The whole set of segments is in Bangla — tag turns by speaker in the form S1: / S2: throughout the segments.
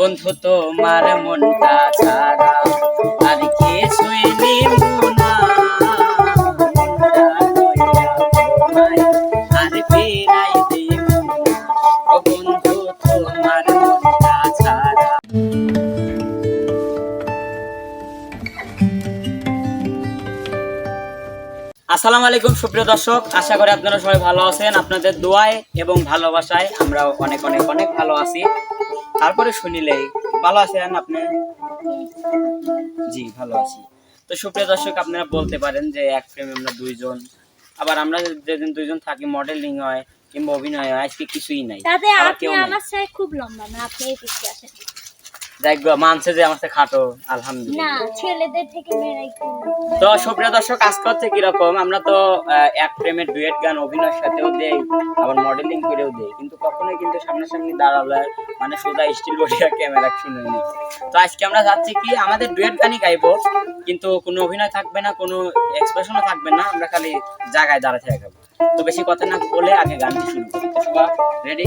S1: বন্ধু, তোমার মনটা ছাড়া আর কিছুই নিব না। আর ফিরাই দিব বন্ধু, তোমার মনটা ছাড়া। আসসালামু আলাইকুম, সুপ্রিয় দর্শক। আশা করি আপনারা সবাই ভালো আছেন। আপনাদের দোয়ায় এবং ভালোবাসায় আমরা অনেক অনেক অনেক ভালো আছি। তারপরে শুনিলে ভালো আছেন আপনি? জি ভালো আছি। তো সুপ্রিয় দর্শক আপনারা বলতে পারেন যে এক ফ্রেমে আমরা দুইজন আবার আমরা যেদিন দুইজন থাকি মডেলিং হয় কিংবা অভিনয় হয় আজকে কিছুই নাই।
S2: তাতে আপনি আমার সাথে খুব লম্বা না আপনি এই পিছিয়ে আসেন।
S1: দেখব মানছে যে আমার খাটো
S2: না
S1: আলহামদুলিল্লাহ।
S2: ছেলেদের থেকে মেয়েরা
S1: তো সুপ্রিয় দর্শক আজকে হচ্ছে কীরকম? আমরা তো এক প্রেমের ডুয়েট গান অভিনয়ের সাথেও দেই আবার মডেলিং করেও দেই কিন্তু কখনোই কিন্তু সামনাসামনি দাঁড়ালে মানে সোজা স্টিল বডিয়া ক্যামেরা শুনিনি। তো আজকে আমরা যাচ্ছি কি আমাদের ডুয়েট গানই গাইবো কিন্তু কোনো অভিনয় থাকবে না কোনো এক্সপ্রেশনও থাকবে না আমরা খালি জায়গায় দাঁড়াতে থাকব তো বেশি কথা না বলে আগে গানটি শুরু করি। তো সবাই রেডি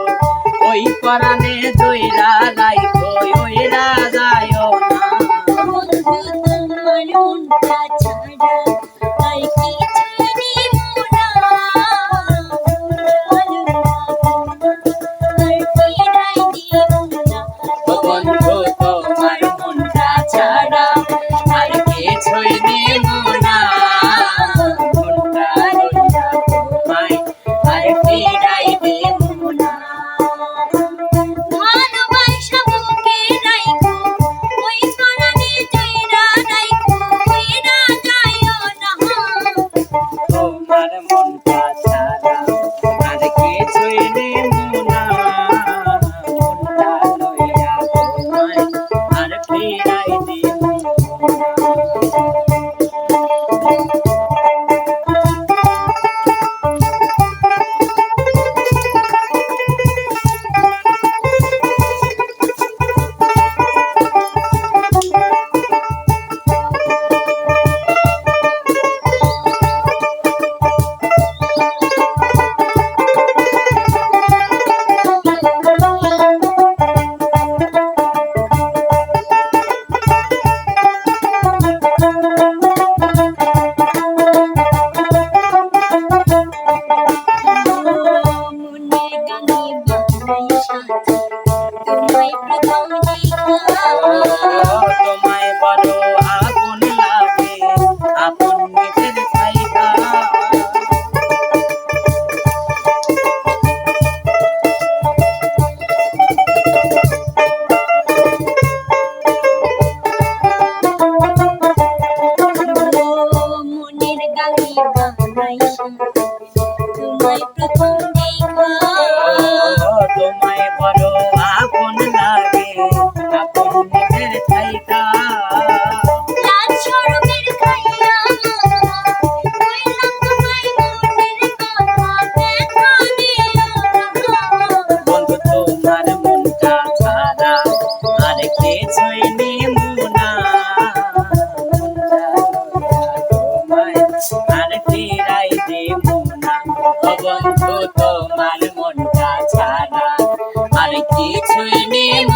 S1: ওই পরাণে দইরা রাইকো
S2: ওই
S1: যায় কিছুই নিব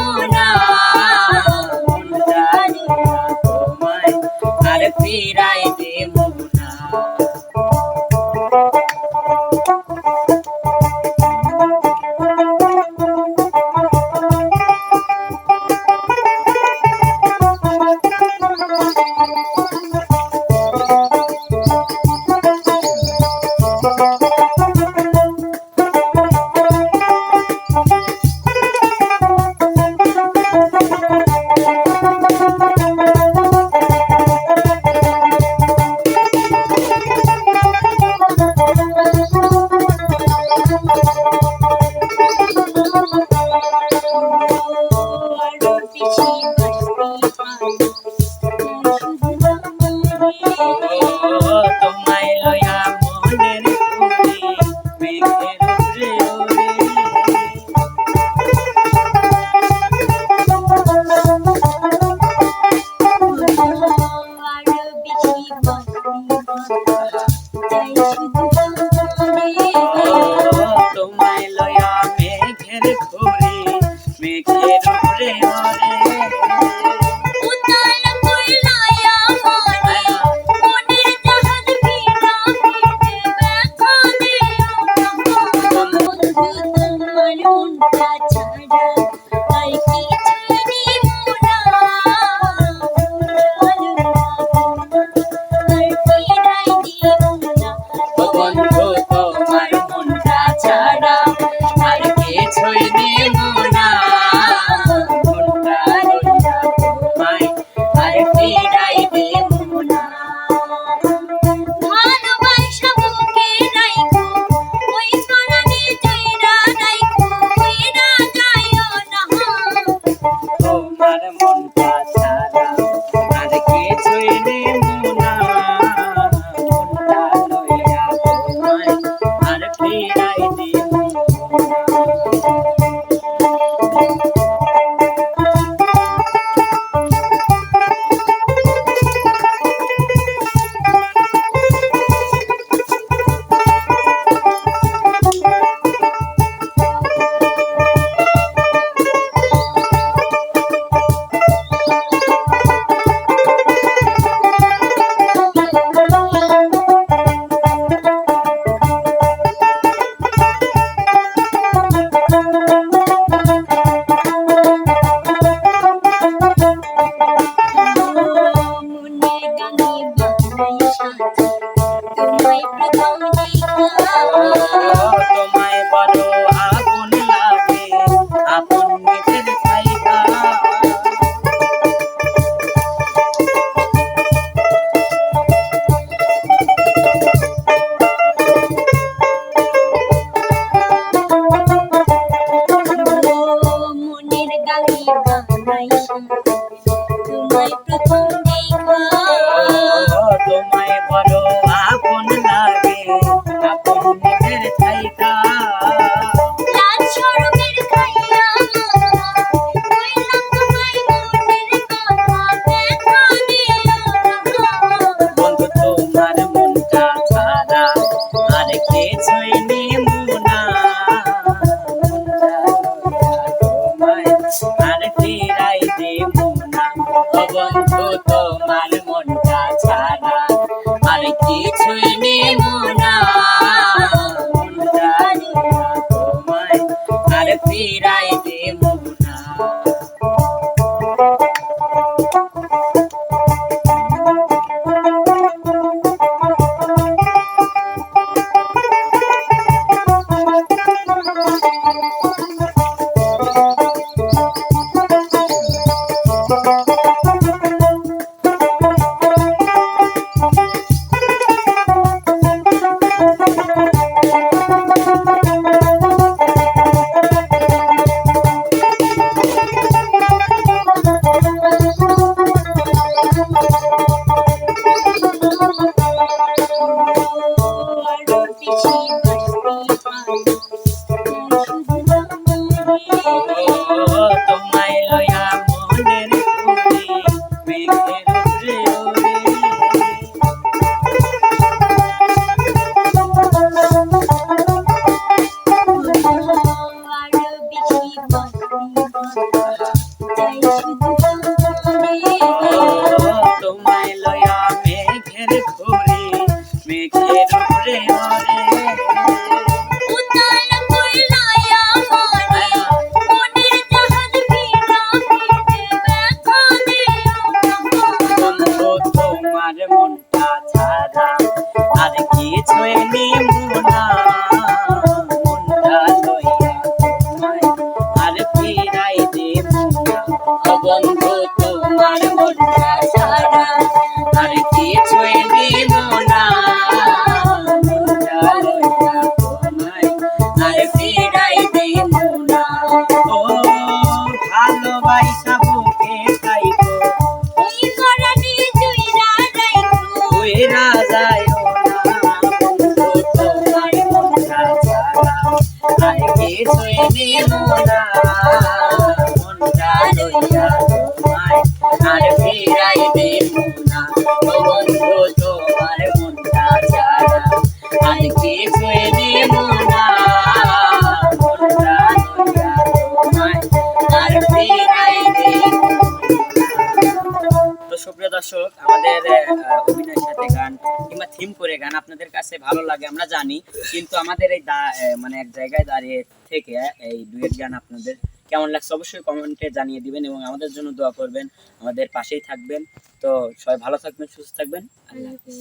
S1: Bye. কিছুই নিব না মনটা লইয়া তোমায় আর সুপ্রিয় দর্শক, আমাদের অভিনয়ের সাথে গান কিংবা থিম করে গান আপনাদের কাছে ভালো লাগে, আমরা জানি, কিন্তু আমাদের এই মানে এক জায়গায় দাঁড়িয়ে থেকে এই ডুয়েট গান আপনাদের কেমন লাগছে অবশ্যই কমেন্টে জানিয়ে দিবেন এবং আমাদের জন্য দোয়া করবেন, আমাদের পাশেই থাকবেন তো সবাই ভালো থাকবেন, সুস্থ থাকবেন আল্লাহ হাফেজ।